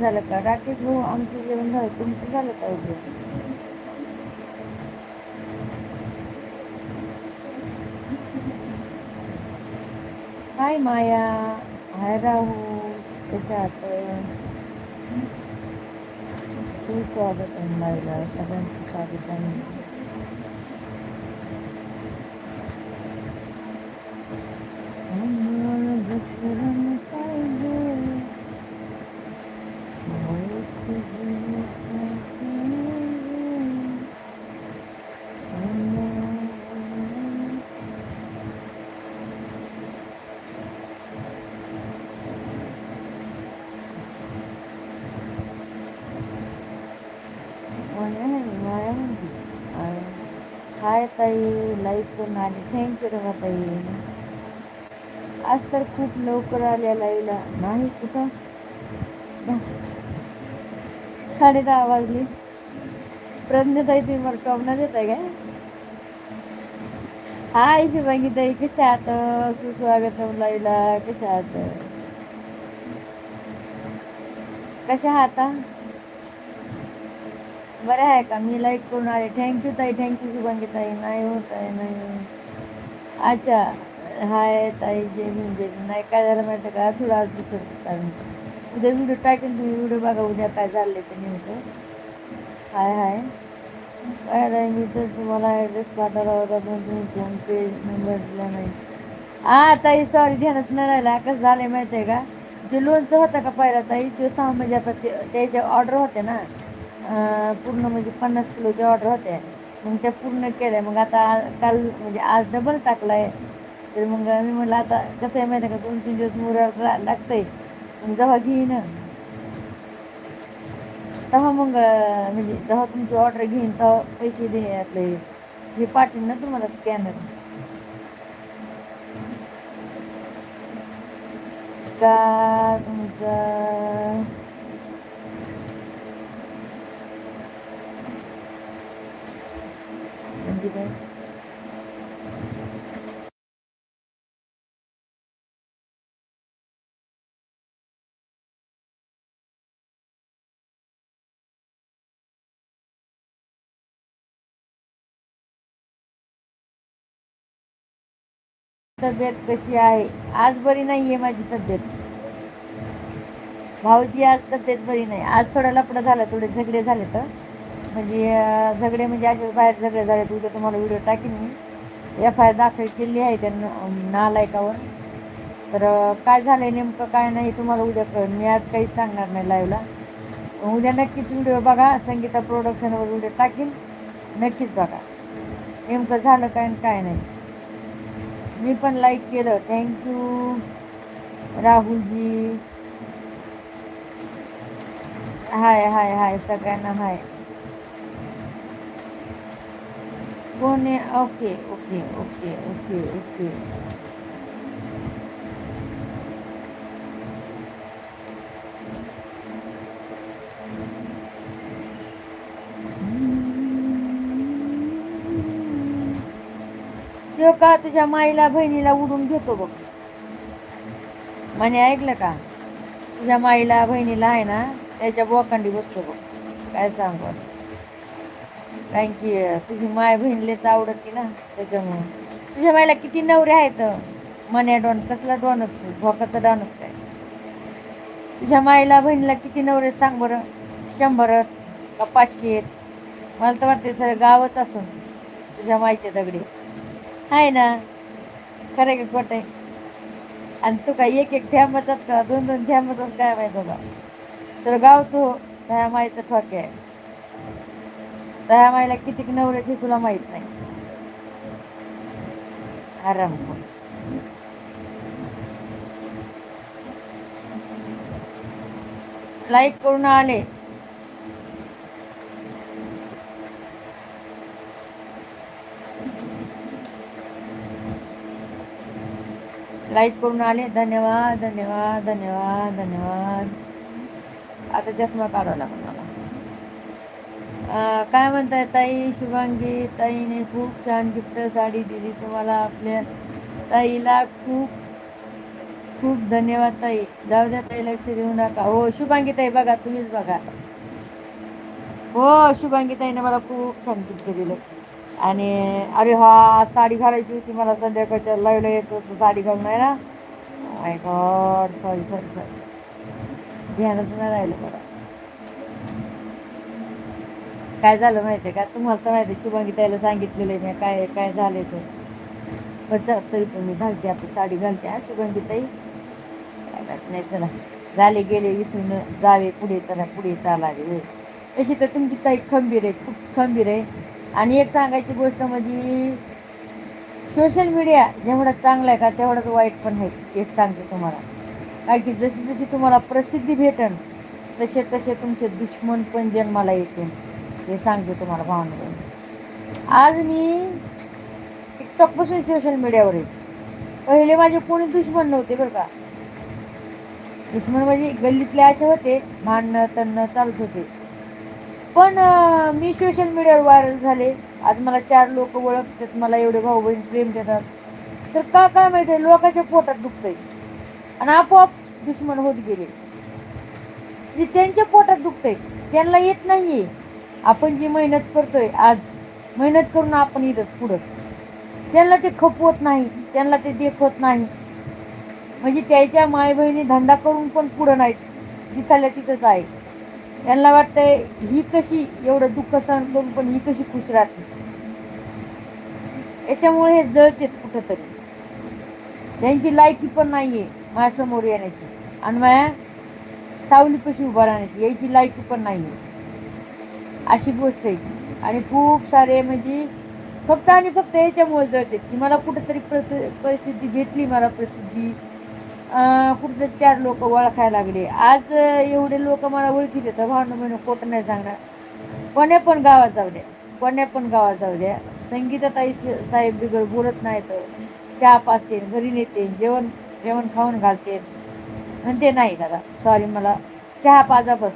झालं का राकेश भाऊ झालं तुमचं झालं का जेवण हाय माया हाय राहुल कशा आहात सुस्वागत आहे सगळ्यांचं स्वागत आहे हाय ताई? लाईक करून आली थँक्यू रवा ताई आज तर खूप लवकर आल्या लाईव्हला नाही कुठं? साडे दहा वाजले. प्रज्ञाताई तुम्ही मला टोमणा देताय काय? हाय शुभांगी ताई कशा आहात? सुस्वागतम लाईव्हला कशा आहात? कशा आहात? बरं आहे का? मी लाईक करून आले थँक्यू ताई. थँक्यू शुभांगी ताई. नाही होत आहे नाही अच्छा. हाय ताई. जे म्हणजे नाही काय झालं माहिती का? थोडं आज दिसत कारण. उद्या व्हिडिओ टाकेन तुम्ही व्हिडिओ बघा. उद्या काय चाललंय ते नेमकं हाय हाय. काय नाही मी तर तुम्हाला ॲड्रेस पाठवला होता पण तुम्ही फोन पे नंबर दिला नाही. हा ताई सॉरी ध्यानात नाही राहिला. कसं झालं माहिती आहे का? जे लोनचं होतं का पहिला ताई? ते सहा म्हणजे आता ते त्याचे ऑर्डर होते ना. पूर्ण म्हणजे पन्नास किलोच्या ऑर्डर होत्या मग त्या पूर्ण केल्या. मग आता काल म्हणजे आज डबल टाकलाय. तर मग मी म्हटलं आता कसं आहे माहिती आहे का दोन तीन दिवस मुरा लागतंय. मग जेव्हा घेईन तेव्हा मग म्हणजे जेव्हा तुमची ऑर्डर घेईन तेव्हा पैसे दे आपले. हे पाठवीन ना तुम्हाला स्कॅनर का तुमचा म्हणजे तब्येत कशी आहे? आज बरी नाही आहे माझी तब्येत. भाऊजी आज तब्येत बरी नाही. आज थोडा लपडा झाला थोडे झगडे झाले तर म्हणजे झगडे म्हणजे असे बाहेर झगडे झाले तर उद्या तुम्हाला व्हिडिओ टाकीन मी. एफ आय आर दाखल केली आहे त्या नालायकावर. तर काय झालं आहे नेमकं काय नाही तुम्हाला उद्या क मी आज काहीच सांगणार नाही लाईव्हला उद्या नक्कीच व्हिडिओ बघा संगीता प्रोडक्शनवर व्हिडिओ टाकीन. नक्कीच बघा. नेमकं झालं काय आणि काय नाही. मी पण लाईक केलं. थँक्यू राहुलजी. हाय हाय हाय सगळ्यांना हाय. कोण आहे okay okay okay okay okay तो का तुझ्या माईला बहिणीला उडून घेतो बघ? म्हणे ऐकलं का? तुझ्या माईला बहिणीला आहे ना त्याच्या बोकांडी बसतो बघ. काय सांगू कारण की तुझी माय बहिणीलेच आवडती ना त्याच्यामुळं. तुझ्या माईला किती नवरे आहेत? मन्या डॉन कसला डॉन असतो भोकाचा डॉनच काय? तुझ्या माईला बहिणीला किती नवरे सांग बरं? शंभर का पाचशे आहेत? मला तर वाटते सर गावच असून तुझ्या माईचे दगडे. आहे ना? खरं की का आहे. आणि तू काय एक एक थ्यामाचाच का दोन दोन थ्यामाचाच काय माहिती होता सर गाव तू त्या माईचं ठोके आहे. दया मायला किती नवरे तुला माहीत नाही. आराम लाईक करून आले. लाईक करून आले. धन्यवाद धन्यवाद धन्यवाद धन्यवाद. आता चष्मा काढावा लागणार काय म्हणताय ताई? शुभांगी. ताईने खूप छान गिफ्ट साडी दिली. तुम्हाला आपल्या ताईला खूप खूप धन्यवाद ताई. जाऊ द्या ताई लक्ष देऊ नका. हो शुभांगी ताई बघा तुम्हीच बघा. हो शुभांगी ताईने मला खूप छान गिफ्ट दिलं आणि अरे हा साडी घालायची होती मला संध्याकाळच्या. लाईव्हला येत साडी घालून आहे ना? My god sorry sorry sorry ध्यानच नाही राहिलं मला. काय झालं माहिती आहे का? तुम्हाला तर माहिती आहे शुभांगी ताईला सांगितलेलं आहे मी काय काय झालं ते. पण तरी पण मी घालते आपली साडी घालते हा शुभांगी ताई. काय नाही चला. झाले गेले विसरून जावे पुढे चला पुढे चालावे अशी तशी तर तुमची ताई खंबीर आहे खूप खंबीर आहे. आणि एक सांगायची गोष्ट म्हणजे सोशल मीडिया जेवढा चांगला आहे का तेवढाच वाईट पण आहे एक सांगते तुम्हाला. काय की जशी जशी तुम्हाला प्रसिद्धी भेटन तसे तसे तुमचे दुश्मन पण जन्माला येते हे सांगते तुम्हाला भावना. आज मी टिकटॉकपासून सोशल मीडियावर आहे. पहिले माझे कोणी दुश्मन नव्हते बरं का. दुश्मन म्हणजे गल्लीतले असे होते भांडणं तणणं चालूच होते. पण मी सोशल मीडियावर व्हायरल झाले. आज मला चार लोक ओळखतात मला एवढे भाऊ बहीण प्रेम देतात. तर का काय माहिती आहे लोकांच्या पोटात दुखतंय. आणि आपोआप दुश्मन होत गेले. त्यांच्या पोटात दुखतंय त्यांना येत नाहीये. आपण जी मेहनत करतोय आज मेहनत करून आपण इथंच पुढं. त्यांना ते खपवत नाही त्यांना ते देखवत नाही. म्हणजे त्याच्या माय बहिणी धंदा करून पण पुढं नाहीत जिथल्या तिथंच आहे. त्यांना वाटतंय ही कशी एवढं दुःख सहन करून पण ही कशी खुश राहते. याच्यामुळे हे जळतेत कुठंतरी. त्यांची लायकी पण नाही आहे माझ्यासमोर येण्याची. आणि माझ्या सावलीपाशी उभा राहण्याची याची लायकी पण नाही आहे अशी गोष्ट आहे. आणि खूप सारे म्हणजे फक्त आणि फक्त याच्यामुळे जळते. की मला कुठंतरी प्रसि प्रसिद्धी भेटली मला प्रसिद्धी. कुठंतरी चार लोक ओळखायला लागले. आज एवढे लोक मला ओळखी देतात भावना म्हणून खोटं नाही सांगणार. कोण्या पण गावात जाऊ द्या. कोण्या पण गावात जाऊ द्या. संगीताताई स- साहेब बिगर बोलत नाही तर चहा पाचते घरी नेते जेवण जेवण खाऊन घालते. म्हणते नाही दादा सॉरी मला चहा पाजा बस.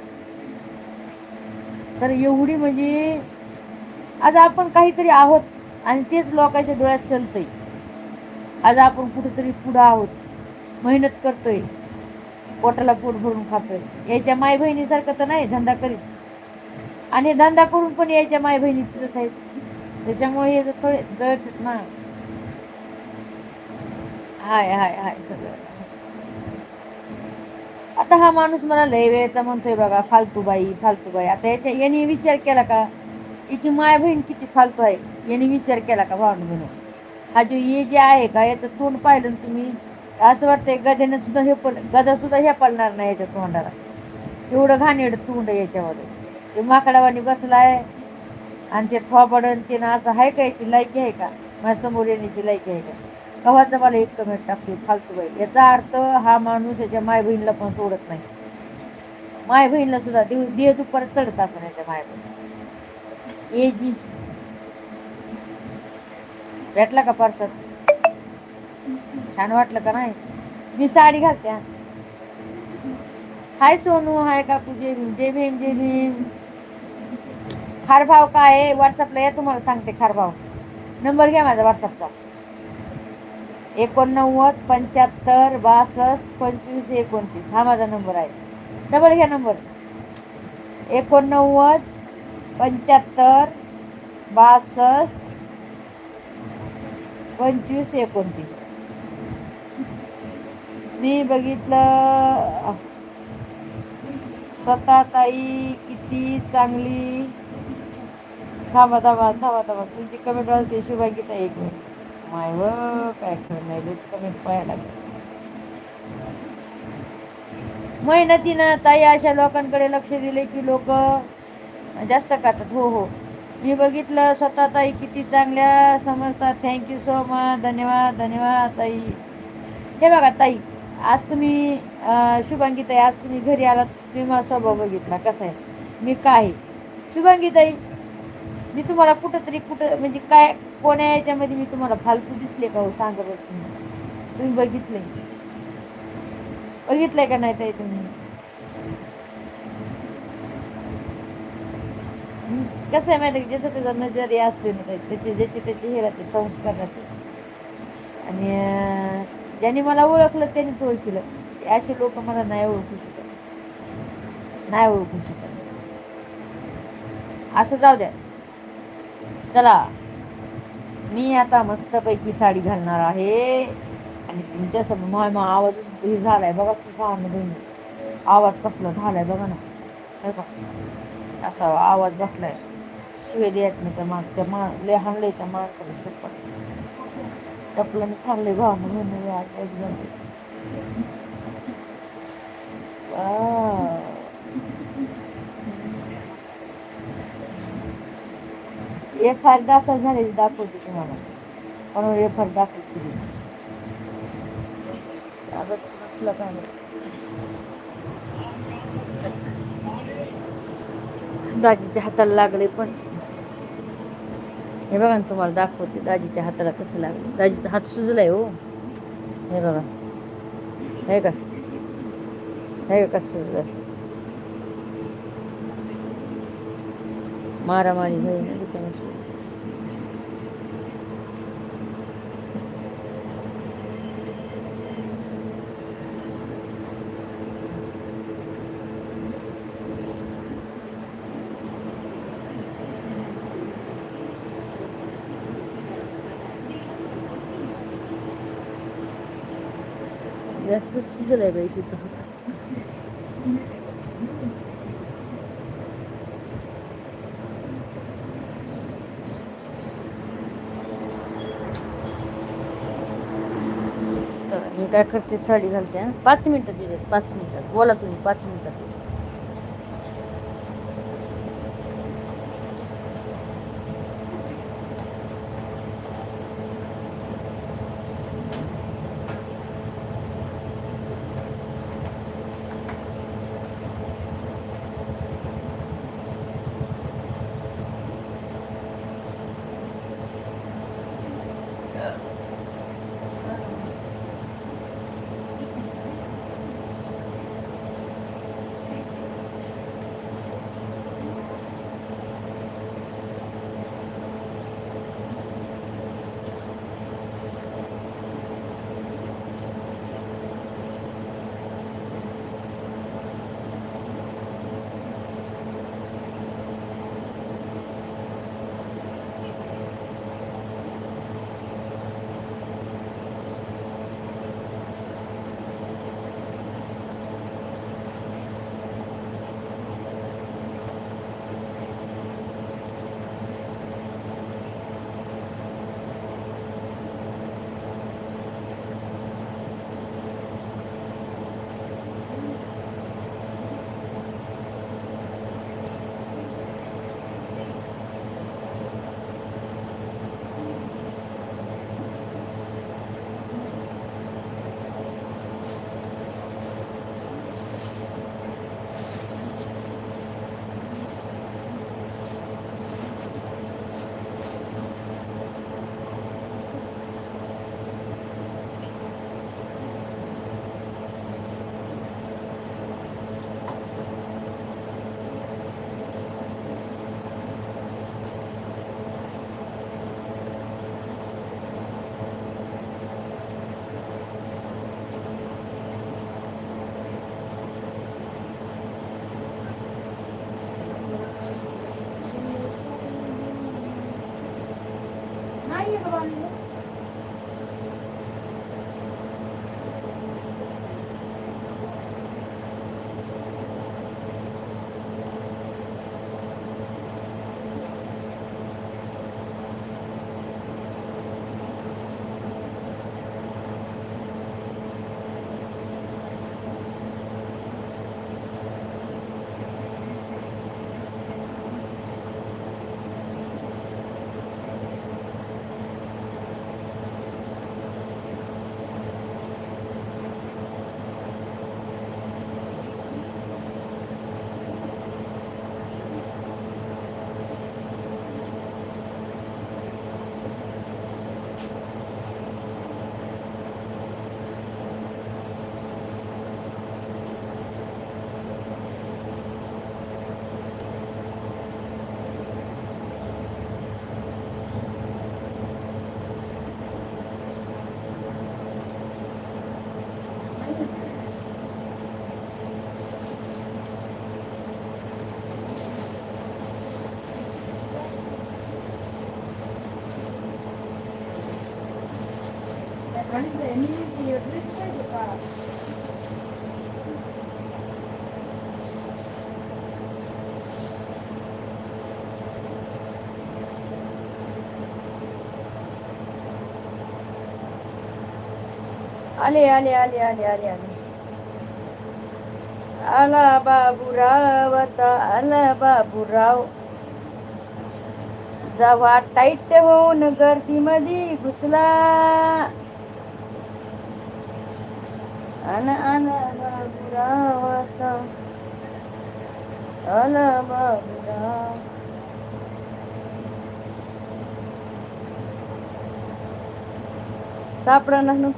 तर एवढी म्हणजे आज आपण काहीतरी आहोत आणि तेच लोकांच्या डोळ्यात चलतंय. आज आपण कुठेतरी पुढं आहोत. मेहनत करतोय. पोटाला पोट भरून खातोय. याच्या माय बहिणीसारखं तर नाही धंदा करीत. आणि धंदा करून पण यायच्या माय बहिणी तिथंच आहेत. त्याच्यामुळे हे थोडे जळतात ना. हाय हाय हाय सगळं. आता हा माणूस मला लय वेळेचा म्हणतोय बघा फालतू बाई फालतू बाई. आता याच्या याने विचार केला का? याची माय बहीण किती फालतू आहे? याने विचार केला का भावना म्हणून? हा जो ये जे आहे का याचं तोंड पाहिलं ना तुम्ही? असं वाटतंय गद्याने सुद्धा हे पण गदा सुद्धा हे पडणार नाही याच्या तोंडाला. एवढं घाणेड तोंड याच्यावर याच्यामध्ये. ते माकडावानी बसलाय आणि ते थोपडन ते ना असं आहे का याची लायकी आहे का? माझ्यासमोर येण्याची लायकी आहे का? कव्हाचा मला एक कमेंट टाकते फालतू बाई. याचा अर्थ हा माणूस याच्या माय बहिणीला पण सोडत नाही. माय बहिणीला सुद्धा देव देह दुपार चढत असं याच्या माय बहीण ए जी. भेटला का पार्सल? छान वाटलं का नाही? मी साडी घालते हाय सोनू हाय काकू जय भीम जय भीम जय भीम. खार भाव काय आहे? व्हॉट्सअपला या तुम्हाला सांगते खार भाव नंबर घ्या माझा व्हॉट्सअपचा एकोणनव्वद पंच्याहत्तर बासष्ट पंचवीस एकोणतीस. हा माझा नंबर आहे. डबल घ्या नंबर एकोणनव्वद पंच्याहत्तर बासष्ट पंचवीस एकोणतीस. मी बघितलं. स्वतः ताई किती चांगली. थांबा थांबा थांबा थांबा. तुमची कमेंट वाजते शुभांगीता एक मिनिट. माय व काय खरं नाही लईच कमेंट पाहायला मेहनतीनं ताई अशा लोकांकडे लक्ष दिले की लोक जास्त खातात. हो हो. मी बघितलं स्वतः ताई किती चांगल्या समजतात. थँक्यू सो मच धन्यवाद धन्यवाद ताई. हे बघा ताई आज तुम्ही शुभांगी ताई आज तुम्ही घरी आलात तुम्ही माझा स्वभाव बघितला. कसा आहे? मी काय आहे. शुभांगी ताई मी तुम्हाला कुठंतरी कुठं म्हणजे काय कोण्या याच्यामध्ये मी तुम्हाला फालतू दिसले का हो? सांगा बरं तुम्ही. तुम्ही बघितलंय बघितलंय का नाही ताई तुम्ही? कसं आहे माहिती आहे ज्याचा त्याचा नजरिया असते ना ताई. त्याचे ज्याचे त्याचे हे राहते संस्कार राहते. आणि ज्याने ज्यांनी मला ओळखलं त्यांनीच ओळखलं. असे लोक मला नाही ओळखू शकत. नाही ओळखू शकत. असं जाऊ द्या. चला. मी आता मस्तपैकी साडी घालणार आहे. आणि तुमच्यासमोर आवाज हे झालाय बघा खूप बहिणी आवाज कसला झालाय बघा ना. हे का असा आवाज बसलाय. शिवेली येत नाही त्या मागच्या मा लय हाणलंय त्या माणसाला शपथ. चपलाने चाललंय भाव म्हणून. आज एकदम एफ आर दाखल झालेली दाखवते तुम्हाला. म्हणून एफ आर दाखल केली आता तुला काय दाजीच्या हाताला लागले पण. हे बघा ना तुम्हाला दाखवते दाजीच्या हाताला कसं लागलं. दाजीचा हात सुजलाय हो. हे बघा. हे का? हे का कसं सुजलं मारामारी होईल ना त्याच्यामुळे सुजलं. जास्त सुजलाय बाई तिथं हात तर मी काय करते साडी घालते पाच मिनिटं दिले पाच मिनटात बोला तुम्ही पाच मिनटात Cái. आले आले आले आले आले आले. आला बाबूराव आता आला बाबूराव. जेव्हा टाईट होऊन गर्दीमध्ये घुसला. अन आला बाबूराव आता आला बाबूराव. सापडा ना.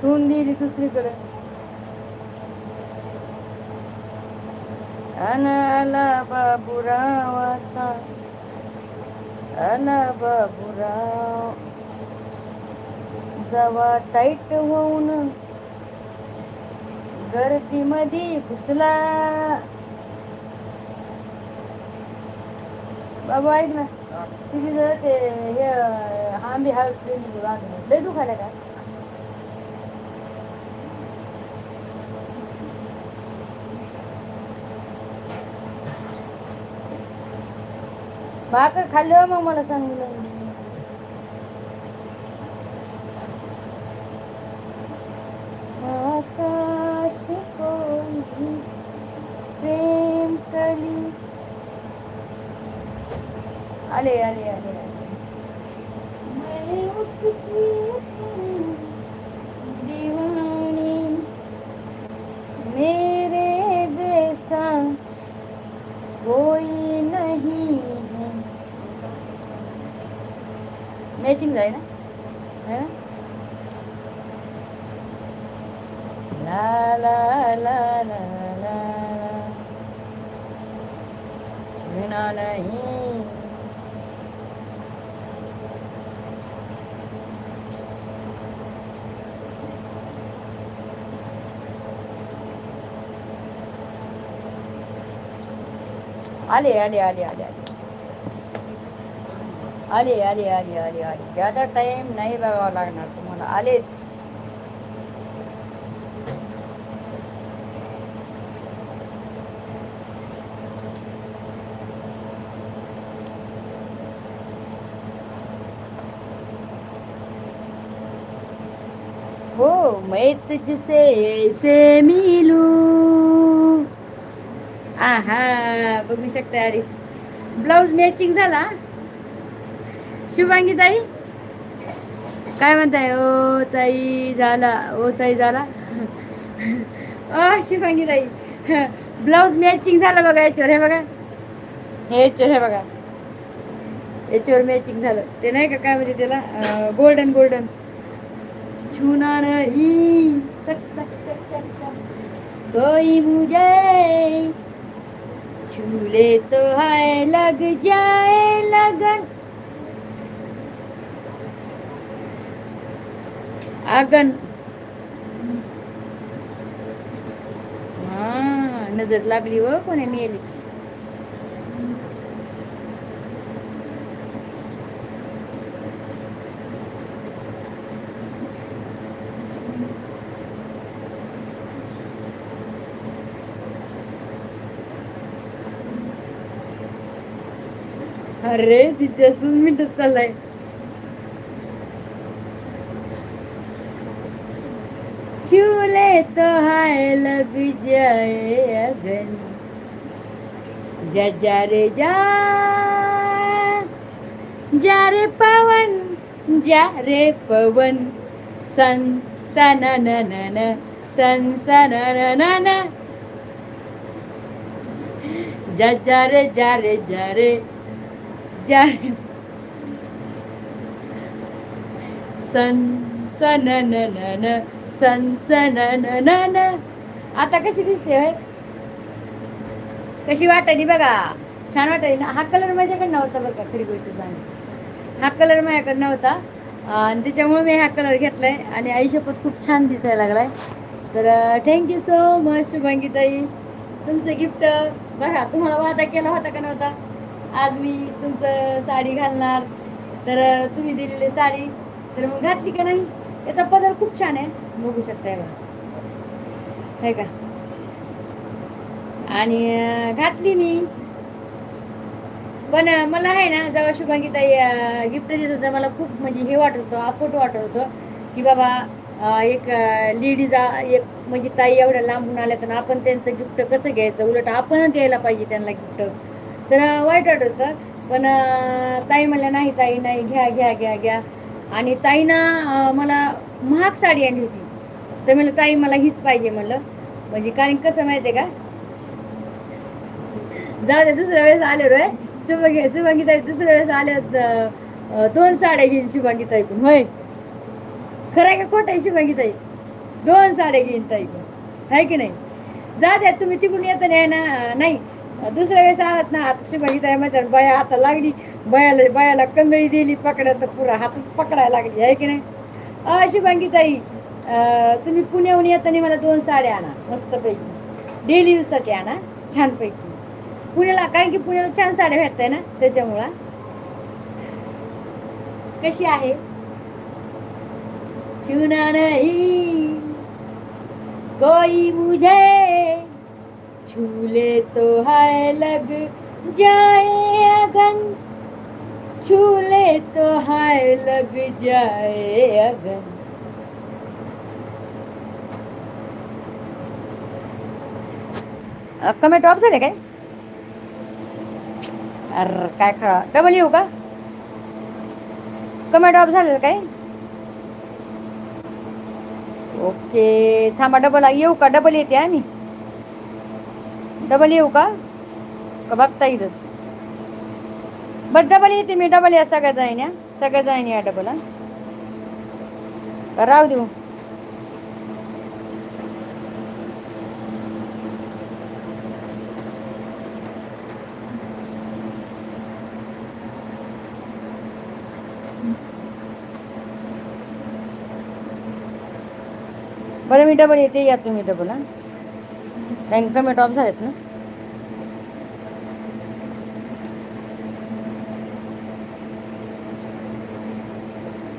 ठेवून दिली दुसरीकडे. अन आला बाबूराव आता आला बाबूराव. जवा टाईट होऊन गर्दीमध्ये घुसला. बाबा ऐक ना तिथे जर ते हे आंबे हा लय दुखायला का? भाकर खाल्ल्यावर मग मला सांगितलं. आकाश कोई प्रेम कली आले आले मैं उसकी दीवानी मेरे जैसा कोई नहीं है मॅचिंग जाय ना है ना ला ला ला ला ला ला छूना नहीं आले आले आले आले आले आले आले आले आले आले ज्यादा टाइम नाही बघावा लागणार तुम्हाला आलेच हो मैं तुझसे ऐसे मिलूं। आहा बघू शकता अरे ब्लाऊज मॅचिंग झाला शुभांगी ताई? काय म्हणताय? ओ ताई झाला ओ ताई झाला. ओ शुभांगी ताई. ब्लाऊज मॅचिंग झाला बघा याच्यावर हे बघा. हे याच्यावर हे बघा. याच्यावर मॅचिंग झालं. ते नाही का काय म्हणजे त्याला? गोल्डन गोल्डन छुना नाही कोई मुझे. झूले तो है लग जाए लगन आगन हा नजर लागली व कोणी मेली Thank you. अरे तिच्यातून मिनिट चाललाय. चूले तो हाय लग जाए अगन। जा जा रे जा। जा रे पवन जा रे पवन। सन सन न न न सन सन न न न। जा जा रे जा रे जा रे। जा सन सन न न न सन सन न न न. आता कशी दिसते होय? कशी वाटली बघा. छान वाटली ना. हा कलर माझ्याकडे नव्हता बरं का खरी गोष्ट सांग. हा कलर माझ्याकडे नव्हता. आणि त्याच्यामुळे मी हा कलर घेतलाय. आणि आईशपत खूप छान दिसायला लागलाय. तर थँक्यू सो मच शुभांगीताई. तुमचं गिफ्ट बघा तुम्हाला वादा केला होता का नव्हता? आज मी तुमचं साडी घालणार. तर तुम्ही दिलेली साडी. तर मग घातली का नाही? याचा पदर खूप छान आहे. बघू शकताय बघा. आहे का? आणि घातली मी. पण मला आहे ना जेव्हा शुभांगीताई गिफ्ट देत होतं मला खूप म्हणजे हे वाटत होतं अफोट वाटत होतं की बाबा एक लेडीज एक म्हणजे ताई एवढ्या लांबून आल्या तर आपण त्यांचं गिफ्ट कसं घ्यायचं? उलट आपणच द्यायला पाहिजे त्यांना गिफ्ट तर वाईट वाटत पण ताई म्हणल्या नाही ताई नाही घ्या घ्या घ्या घ्या. आणि ताईनं मला महाग साडी आणली होती. तर म्हणलं ताई मला हीच पाहिजे म्हणलं. म्हणजे कारण कसं माहिती आहे का? जाऊ दे दुसऱ्या वेळेस आले रे. शुभांगी शुभांगीताई दुसऱ्या वेळेस आले दोन साड्या घेईन शुभांगीताईकडून होय. खरं आहे का खोटं आहे शुभांगीताई? दोन साड्या घेईन ताईकडून आहे की नाही? जा द्या तुम्ही तिकडून येताना नाही ना नाही. दुसऱ्या वेळेस आलात ना आता शुभांगीताई मध्ये बया आता लागली. बयाला बयाला कंगळी दिली पकडायला तर पुरा हातच पकडायला लागली आहे की नाही? अ शुभांगीताई तुम्ही पुण्याहून येताना मला दोन साड्या आणा मस्तपैकी. डेली यूजसाठी आणा छानपैकी. पुण्याला कारण की पुण्याला छान साड्या भेटताय ना त्याच्यामुळं. कशी आहे? चुना नहीं. कोई मुझे छूले तो है लग जाए अगन। छूले तो है लग जाए अगन। कमेंट ऑफ झाले काय? अर काय खरा? डबल येऊ का? कमेंट ऑफ झालेलं काय? ओके थांबा डबल येऊ का? डबल येते आम्ही डबल येऊ का? बघता येईलच बट डबल येते मी डबल या सगळ्या जाईन या सगळ्या जाईन या डबल हा. राहू देऊ. बरं मी डबल येते या तुम्ही डबल हा. कारण कमेंट ऑफ झालेत ना?